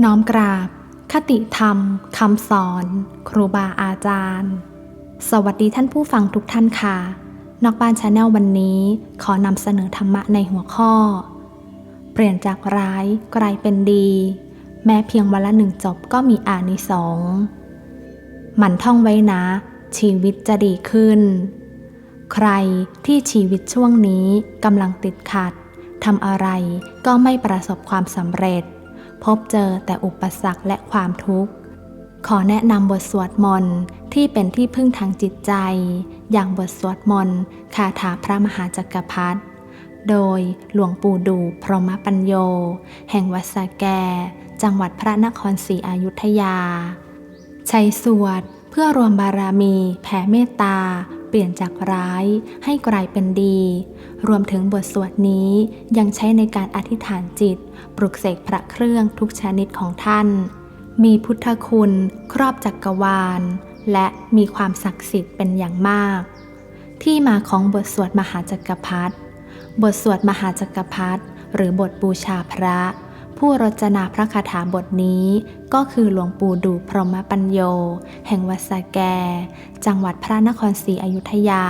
น้อมกราบ คติธรรมคำสอน ครูบาอาจารย์ สวัสดีท่านผู้ฟังทุกท่านค่ะ นอกบ้านชาแนลวันนี้ขอนำเสนอธรรมะในหัวข้อ เปลี่ยนจากร้ายกลายเป็นดี แม้เพียงวันละหนึ่งจบก็มีอานิสงส์หมั่นท่องไว้นะ ชีวิตจะดีขึ้น ใครที่ชีวิตช่วงนี้กำลังติดขัดทำอะไรก็ไม่ประสบความสำเร็จ พบเจอแต่อุปสรรคและความทุกข์ ขอแนะนำบทสวดมนต์ที่เป็นที่พึ่งทางจิตใจ อย่างบทสวดมนต์คาถาพระมหาจักรพรรดิโดยหลวงปู่ดูพรหมปัญโย แห่งวัดสะแก จังหวัดพระนครศรีอยุธยา ใช้สวดเพื่อรวมบารมี แผ่เมตตา เปลี่ยนจากร้ายให้กลายเป็นดี รวมถึงบทสวดนี้ยังใช้ในการอธิษฐานจิต ปลุกเสกพระเครื่องทุกชนิดของท่าน มีพุทธคุณครอบจักกรวาล และมีความศักดิ์สิทธิ์เป็นอย่างมาก ที่มาของบทสวดมหาจักรพรรดิบทสวดมหาจักรพรรดิหรือบทบูชาพระ ผู้รจนาพระคาถาบทนี้ก็คือหลวงปู่ดูพรหมปัญโย แห่งวัดสะแก จังหวัดพระนครศรีอยุธยา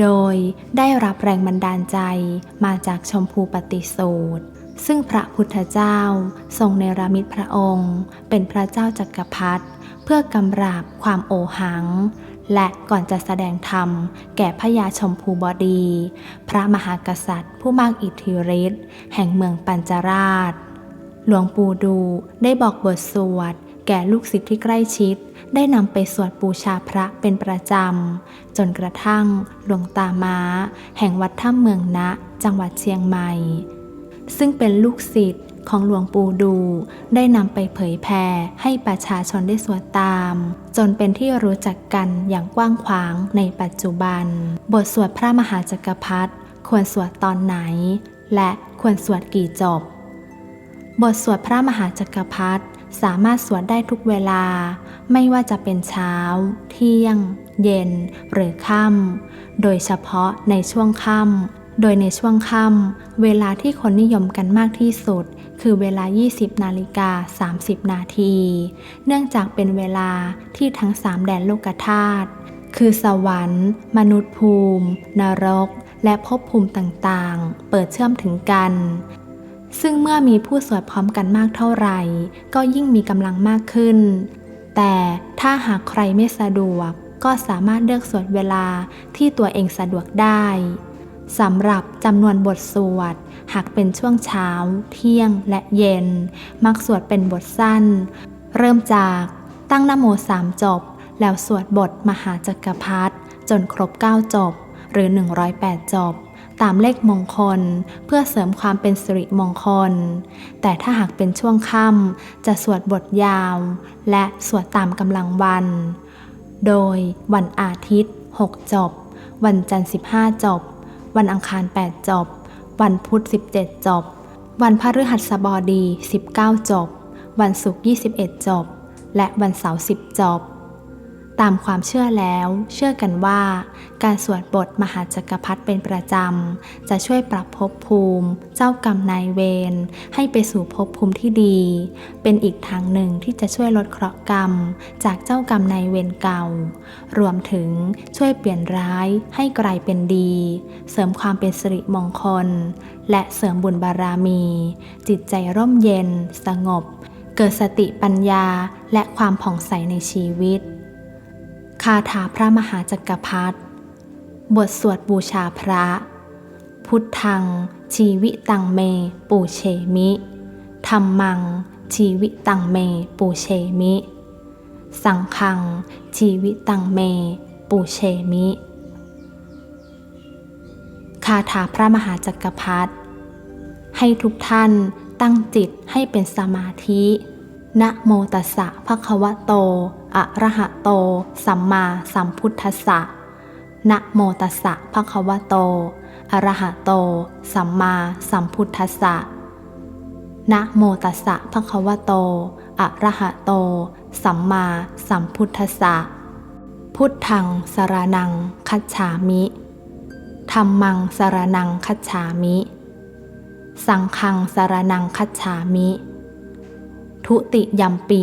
โดยได้รับแรงบันดาลใจมาจากชมพูปฏิสูตร ซึ่งพระพุทธเจ้าทรงเนรมิตพระองค์ เป็นพระเจ้าจักรพรรดิเพื่อกำราบความโอหัง และก่อนจะแสดงธรรม แก่พระยาชมพูบดี พระมหากษัตริย์ ผู้มากอิทธิฤทธิ์แห่งเมืองปัญจราช หลวงปู่ดูได้บอกบทสวด แก่ลูกศิษย์ที่ใกล้ชิด ได้นำไปสวดบูชาพระเป็นประจำ จนกระทั่งหลวงตาม้า แห่งวัดถ้ำเมืองนะ จังหวัดเชียงใหม่ ซึ่งเป็นลูกศิษย์ ของหลวงปู่ดู ได้นำไปเผยแผ่ให้ประชาชนได้สวดตาม จนเป็นที่รู้จักกันอย่างกว้างขวางในปัจจุบัน บทสวดพระมหาจักรพรรดิควรสวดตอนไหน และควรสวดกี่จบ บทสวดพระมหาจักรพรรดิสามารถสวดได้ทุกเวลา ไม่ว่าจะเป็นเช้า เที่ยง เย็น หรือค่ำ โดยเฉพาะในช่วงค่ำโดยในช่วงค่ำเวลาที่คนนิยมกันมากที่สุด คือเวลา 20 นาฬิกา 30 นาที เนื่องจากเป็นเวลาที่ทั้งสามแดนโลกธาตุ คือสวรรค์ มนุษย์ภูมิ นรก และภพภูมิต่างๆ เปิดเชื่อมถึงกัน ซึ่งเมื่อมีผู้สวดพร้อมกันมากเท่าไหร่ ก็ยิ่งมีกำลังมากขึ้น แต่ถ้าหากใครไม่สะดวก ก็สามารถเลือกสวดเวลาที่ตัวเองสะดวกได้สำหรับจำนวนบทสวด หากเป็นช่วงเช้า เที่ยงและเย็น มักสวดเป็นบทสั้น เริ่มจากตั้งนโมสามจบ แล้วสวดบทมหาจักรพรรดิจนครบ 9 จบ หรือ 108 จบ ตามเลขมงคล เพื่อเสริมความเป็นสิริมงคล แต่ถ้าหากเป็นช่วงค่ำจะสวดบทยาว และสวดตามกำลังวัน โดยวันอาทิตย์ 6 จบ วันจันทร์ 15 จบ วันอังคาร 8 จบ วันพุธ 17 จบ วันพฤหัสบดี 19 จบ วันศุกร์ 21 จบ และวันเสาร์ 10 จบ ตามความเชื่อแล้ว เชื่อกันว่า การสวดบทมหาจักรพรรดิเป็นประจำ จะช่วยปรับภพภูมิ เจ้ากรรมนายเวรให้ไปสู่ภพภูมิที่ดี เป็นอีกทางหนึ่งที่จะช่วยลดเคราะห์กรรม จากเจ้ากรรมนายเวรเก่า รวมถึงช่วยเปลี่ยนร้ายให้กลายเป็นดี เสริมความเป็นสิริมงคล และเสริมบุญบารมี จิตใจร่มเย็น สงบ เกิดสติปัญญาและความผ่องใสในชีวิต คาถาพระมหาจักรพรรดิบทสวดบูชาพระ พุทธัง ชีวิตังเม ปูเชมิธรรมัง ชีวิตังเม ปูเชมิ สังฆัง ชีวิตังเม ปูเชมิ คาถาพระมหาจักรพรรดิให้ทุกท่านตั้งจิตให้เป็นสมาธิ นะโมตัสสะภะคะวะโต อะระหะโต สัมมาสัมพุทธัสสะ นะโมตัสสะภะคะวะโต อะระหะโต สัมมาสัมพุทธัสสะ นะโมตัสสะภะคะวะโต อะระหะโต สัมมาสัมพุทธัสสะ พุทธังสรนังคัจฉามิธรรมังสรนังคัจฉามิ สังฆังสรนังคัจฉามิ ทุติยัมปิ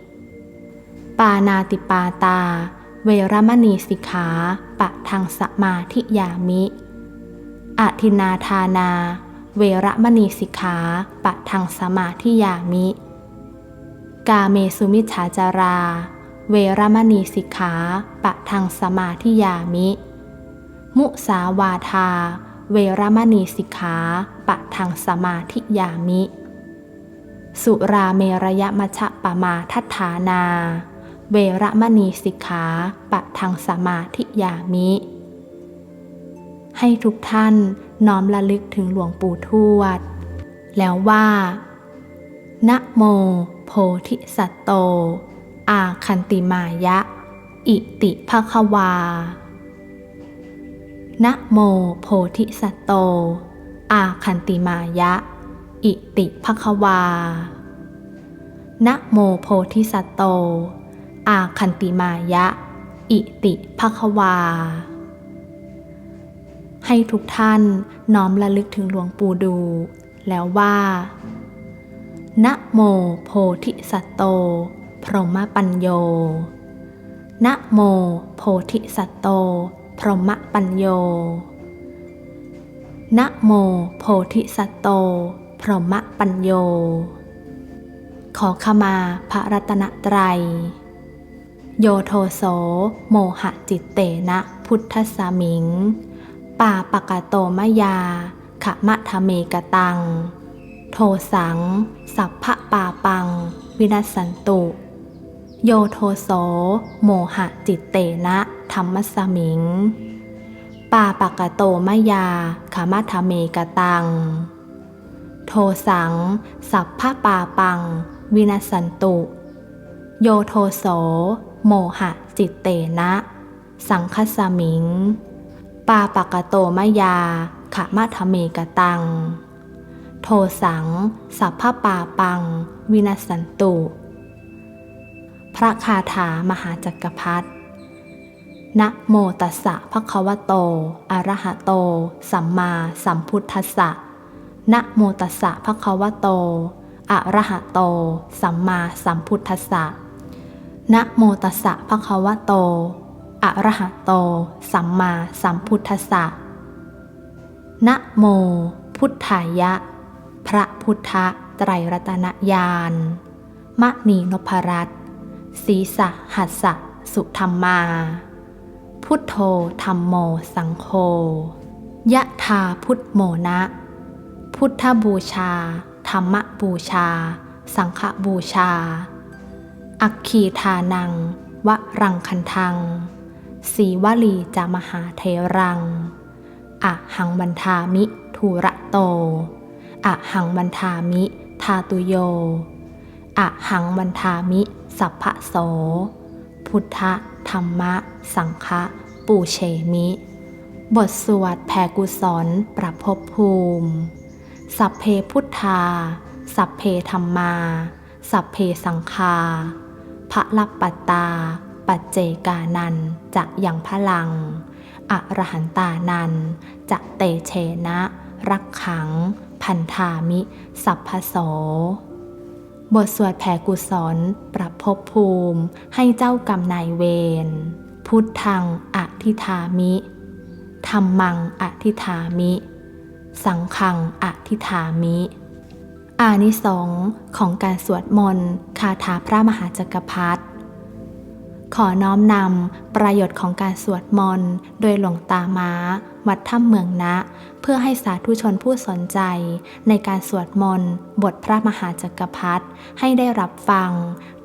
ปานาติปาตา เวรมณีสิกขาปะทังสมาธิยามิอทินาทานา เวรมณีสิกขาปะทังสมาธิยามิ กาเมสุมิจฉาจารา เวรมณีสิกขาปะทังสมาธิยามิ มุสาวาทา เวรมณีสิกขาปะทังสมาธิยามิ สุราเมรยมัชะปมาทัฏฐานา เวรมณีสิกขาปะทังสมาธิยามิ ให้ทุกท่านน้อมระลึกถึงหลวงปู่ทวด แล้วว่า นะโมโพธิสัตโต อาคันติมายะ อิติภควา นะโมโพธิสัตโต อาคันติมายะ อิติภควานะโมโพธิสัตโต อาคันติมายะ อิติภควา ให้ทุกท่านน้อมระลึกถึงหลวงปู่ดู แล้วว่านะโมโพธิสัตโต พรหมปัญโยนะโมโพธิสัตโต พรหมปัญโยนะโมโพธิสัตโต พรหมปัญโย ขอขมาพระรัตนตรัย โยโทโสโมหะจิตเตนะพุทธสามิงปาปกโตมยาขมะทะเมกะตัง โทสัง สัพพะปาปัง วินัสสันตุ โยโทโสโมหะจิตเตนะธรรมสมิงปาปกโตมยาขมะทะเมกะตัง โทสัง สัพพะปาปัง วินัสสันตุ โยโทโส โมหะจิตเตนะ สังคสมิง ปาปกะโตมยาขะมะทเมกตัง โทสัง สัพพปาปัง วินัสสันตุ พระคาถามหาจักรพรรดินะโมตัสสะภะคะวะโต อะระหะโต สัมมาสัมพุทธัสสะนะโมตัสสะภะคะวะโต อะระหะโต สัมมาสัมพุทธัสสะ นะโมตัสสะภะคะวะโต อะระหะโต สัมมาสัมพุทธัสสะ นะโม พุทธายะ พระพุทธไตรรัตนญาณมณีนพรัตศีสะหัสสะสุธรรมา พุทโธธรรมโมสังโฆ ยะธาพุทโมนะ พุทธบูชา ธรรมบูชา สังฆบูชา อัคคีทานังวะรังคันทัง สีวลีจามหาเทรัง อะหังบันทามิทูระโต อะหังบันทามิ ทาตุโย อะหังบันทามิ สัพพะโส พุทธธรรมะ สังฆะปูเชมิ บทสวดแผ่กุศลประภพภูมิ สัพเพพุทธา สัพเพธรรมา สัพเพสังคา พระลับปัตตา ปัจเจกานันจะยังพลัง อรหันตานันจะเตเชนะ รักขัง พันธามิ สัพพโส บทสวดแผ่กุศล ประภพภูมิ ให้เจ้ากรรมนายเวร พุทธังอธิธามิธรรมังอธิธามิ สังฆังอธิธามิ อานิสงส์ของการสวดมนต์คาถาพระมหาจักรพรรดิขอน้อมนำประโยชน์ของการสวดมนต์โดยหลวงตาม้า วัดถ้ำเมืองนะ เพื่อให้สาธุชนผู้สนใจ ในการสวดมนต์บทพระมหาจักรพรรดิให้ได้รับฟัง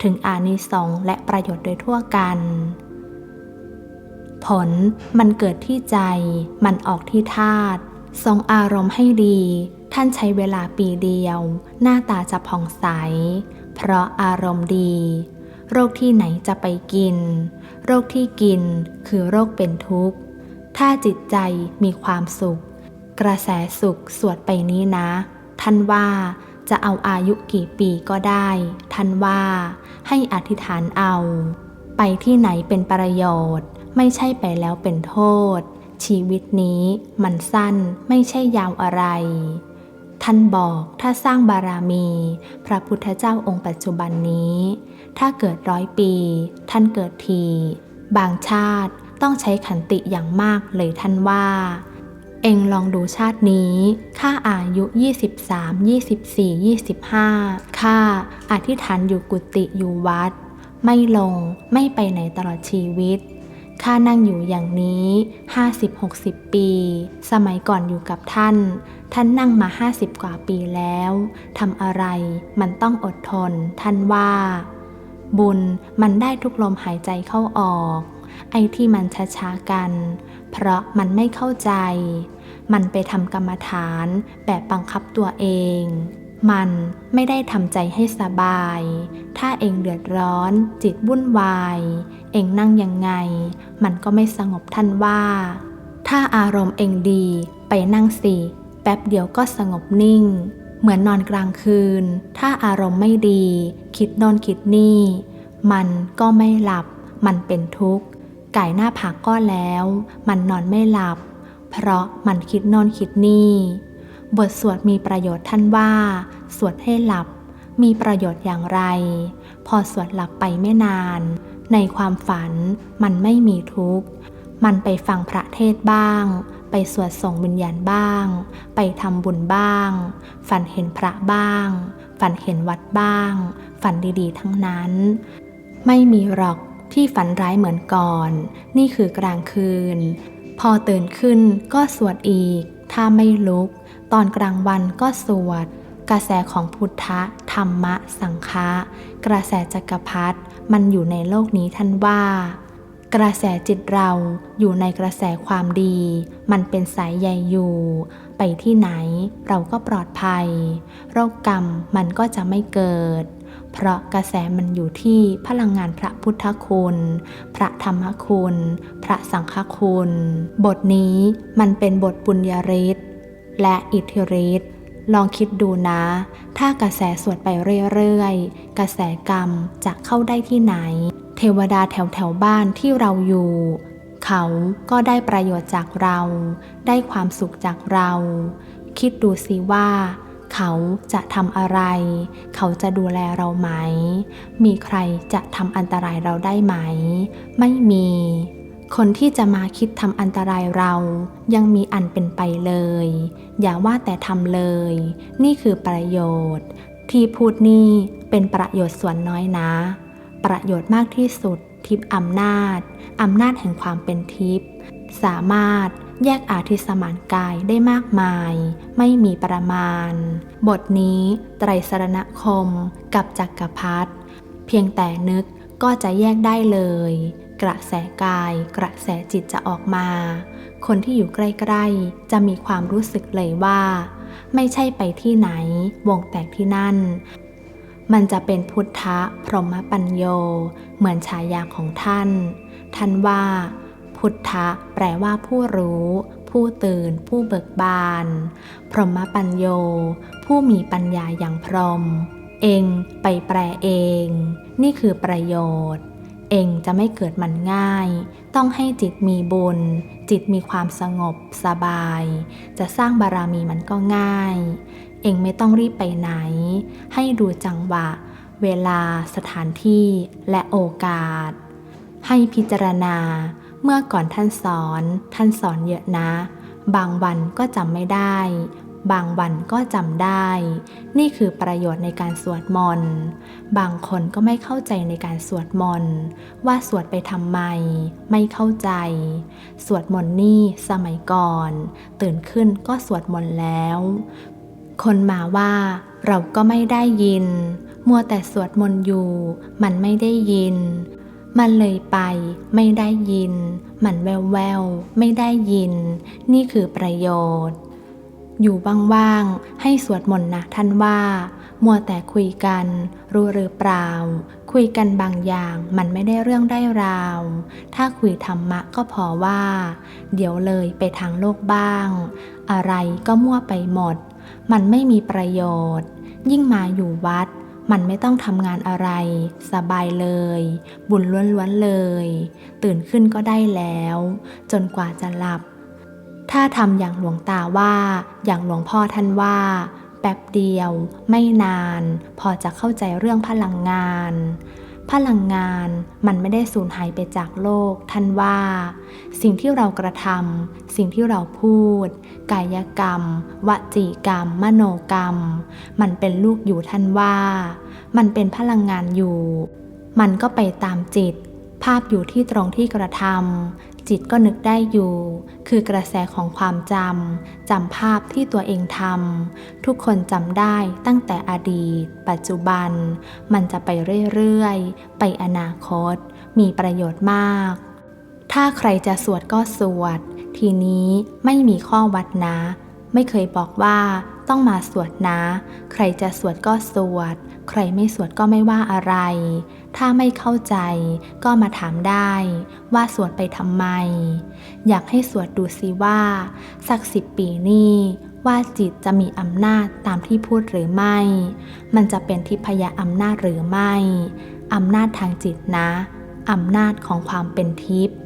ถึงอานิสงส์และประโยชน์โดยทั่วกัน ผลมันเกิดที่ใจ มันออกที่ธาตุทรงอารมณ์ให้ดี ท่านใช้เวลาปีเดียว หน้าตาจะผ่องใส เพราะอารมณ์ดี โรคที่ไหนจะไปกิน โรคที่กินคือโรคเป็นทุกข์ ถ้าจิตใจมีความสุข กระแสสุขสวดไปนี้นะ ท่านว่าจะเอาอายุกี่ปีก็ได้ ท่านว่าให้อธิษฐานเอา ไปที่ไหนเป็นประโยชน์ ไม่ใช่ไปแล้วเป็นโทษ ชีวิตนี้มันสั้นไม่ใช่ยาวอะไร ท่านบอกถ้าสร้างบารามี พระพุทธเจ้าองค์ปัจจุบันนี้ ถ้าเกิดร้อยปี ท่านเกิดที บางชาติต้องใช้ขันติอย่างมากเลยท่านว่า เองลองดูชาตินี้ข้าอายุ 23 24 25ข้าอธิษฐานอยู่กุฏิอยู่วัด ไม่ลงไม่ไปไหนตลอดชีวิตข้านั่งอยู่อย่างนี้ 50-60 ปี สมัยก่อนอยู่กับท่าน ท่านนั่งมา 50 กว่าปีแล้วทำอะไรมันต้องอดทน ท่านว่า บุญมันได้ทุกลมหายใจเข้าออก ไอ้ที่มันช้าๆกัน เพราะมันไม่เข้าใจ มันไปทำกรรมฐานแบบบังคับตัวเอง มันไม่ได้ทำใจให้สบาย ถ้าเองเดือดร้อน จิตวุ่นวาย เองนั่งยังไง มันก็ไม่สงบท่านว่า ถ้าอารมณ์เองดีไปนั่งสิ ป๊บเดียวก็สงบนิ่ง เหมือนนอนกลางคืน ถ้าอารมณ์ไม่ดี คิดโนอนคิดนี่ มันก็ไม่หลับ มันเป็นทุกข์ ไก่หน้าผากก็แล้ว มันนอนไม่หลับ เพราะมันคิดโนอนคิดนี่ บทสวดมีประโยชน์ท่านว่า สวดให้หลับ มีประโยชน์อย่างไร พอสวดหลับไปไม่นาน ในความฝันมันไม่มีทุกข์ มันไปฟังพระเทศบ้าง ไปสวดส่งวิญญาณบ้าง ไปทำบุญบ้าง ฝันเห็นพระบ้าง ฝันเห็นวัดบ้าง ฝันดีๆ ทั้งนั้น ไม่มีหรอกที่ฝันร้ายเหมือนก่อน นี่คือกลางคืน พอตื่นขึ้นก็สวดอีก ถ้าไม่ลุก ตอนกลางวันก็สวด กระแสของพุทธะธรรมะ สังฆะกระแสจักรพรรดิมันอยู่ในโลกนี้ท่านว่า กระแสจิตเราอยู่ในกระแสความดี มันเป็นสายใยอยู่ ไปที่ไหนเราก็ปลอดภัย โรคกรรมมันก็จะไม่เกิด เพราะกระแสมันอยู่ที่พลังงานพระพุทธคุณ พระธรรมคุณ พระสังฆคุณ บทนี้มันเป็นบทบุญญาฤทธิ์และอิทธิฤทธิ์ ลองคิดดูนะ ถ้ากระแสสวดไปเรื่อยๆ กระแสกรรมจะเข้าได้ที่ไหน เทวดาแถวแถวบ้านที่เราอยู่ เขาก็ได้ประโยชน์จากเรา ได้ความสุขจากเรา คิดดูสิว่า เขาจะทำอะไร เขาจะดูแลเราไหม มีใครจะทำอันตรายเราได้ไหม ไม่มี คนที่จะมาคิดทำอันตรายเรา ยังมีอันเป็นไปเลย อย่าว่าแต่ทำเลย นี่คือประโยชน์ ที่พูดนี่เป็นประโยชน์ส่วนน้อยนะ ประโยชน์มากที่สุด ทิพย์อำนาจอำนาจแห่งความเป็นทิพย์สามารถแยกอาทิสมานกายได้มากมาย ไม่มีประมาณ บทนี้ไตรสรณคมกับจักรพรรดิเพียงแต่นึกก็จะแยกได้เลย กระแสกาย กระแสจิตจะออกมา คนที่อยู่ใกล้ๆ จะมีความรู้สึกเลยว่า ไม่ใช่ไปที่ไหน วงแตกที่นั่น มันจะเป็นพุทธะพรหมปัญโย เหมือนฉายาของท่าน ท่านว่า พุทธะแปลว่าผู้รู้ ผู้ตื่น ผู้เบิกบาน พรหมปัญโย ผู้มีปัญญาอย่างพรหมเองไปแปลเอง นี่คือประโยชน์ เองจะไม่เกิดมันง่าย ต้องให้จิตมีบุญ จิตมีความสงบสบาย จะสร้างบารมีมันก็ง่าย เองไม่ต้องรีบไปไหน ให้ดูจังหวะ เวลาสถานที่และโอกาส ให้พิจารณา เมื่อก่อนท่านสอน ท่านสอนเยอะนะ บางวันก็จำไม่ได้ บางวันก็จำได้ นี่คือประโยชน์ในการสวดมนต์ บางคนก็ไม่เข้าใจในการสวดมนต์ ว่าสวดไปทำไม ไม่เข้าใจ สวดมนต์นี่สมัยก่อน ตื่นขึ้นก็สวดมนต์แล้ว คนมาว่าเราก็ไม่ได้ยิน มัวแต่สวดมนต์อยู่ มันไม่ได้ยิน มันเลยไป ไม่ได้ยิน มันแววแววไม่ได้ยิน นี่คือประโยชน์ อยู่ว่างๆ ให้สวดมนต์นะท่านว่า มัวแต่คุยกัน รู้หรือเปล่า คุยกันบางอย่างมันไม่ได้เรื่องได้ราว ถ้าคุยธรรมะก็พอว่า เดี๋ยวเลยไปทางโลกบ้าง อะไรก็มั่วไปหมด มันไม่มีประโยชน์ ยิ่งมาอยู่วัด มันไม่ต้องทำงานอะไร สบายเลย บุญล้วนๆเลย ตื่นขึ้นก็ได้แล้ว จนกว่าจะหลับ ถ้าทำอย่างหลวงตาว่า อย่างหลวงพ่อท่านว่า แป๊บเดียวไม่นาน พอจะเข้าใจเรื่องพลังงาน พลังงานมันไม่ได้สูญหายไปจากโลก ท่านว่า สิ่งที่เรากระทำสิ่งที่เราพูด กายกรรม วจีกรรม มโนกรรม มันเป็นลูกอยู่ท่านว่า มันเป็นพลังงานอยู่ มันก็ไปตามจิตภาพอยู่ที่ตรงที่กระทำ จิตก็นึกได้อยู่ คือกระแสของความจำจำภาพที่ตัวเองทำทุกคนจำได้ตั้งแต่อดีต ปัจจุบัน มันจะไปเรื่อยๆ ไปอนาคต มีประโยชน์มาก ถ้าใครจะสวดก็สวด ทีนี้ไม่มีข้อวัดนะ ไม่เคยบอกว่า ต้องมาสวดนะ ใครจะสวดก็สวด ใครไม่สวดก็ไม่ว่าอะไร ถ้าไม่เข้าใจก็มาถามได้ว่าสวดไปทำไม อยากให้สวดดูสิว่า สักสิบปีนี้ว่าจิตจะมีอำนาจตามที่พูดหรือไม่ มันจะเป็นทิพยอำนาจหรือไม่ อำนาจทางจิตนะ อำนาจของความเป็นทิพย์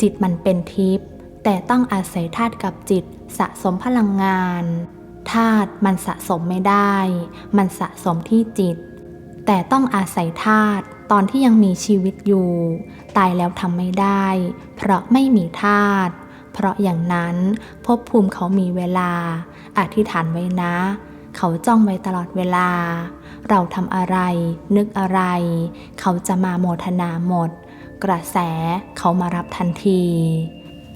จิตมันเป็นทิพย์แต่ต้องอาศัยธาตุกับจิตสะสมพลังงาน ธาตุมันสะสมไม่ได้ มันสะสมที่จิต แต่ต้องอาศัยธาตุตอนที่ยังมีชีวิตอยู่ ตายแล้วทำไม่ได้ เพราะไม่มีธาตุเพราะอย่างนั้นภพภูมิเขามีเวลา อธิษฐานไว้นะ เขาจ้องไว้ตลอดเวลา เราทำอะไร นึกอะไร เขาจะมาโมทนาหมด กระแสเขามารับทันที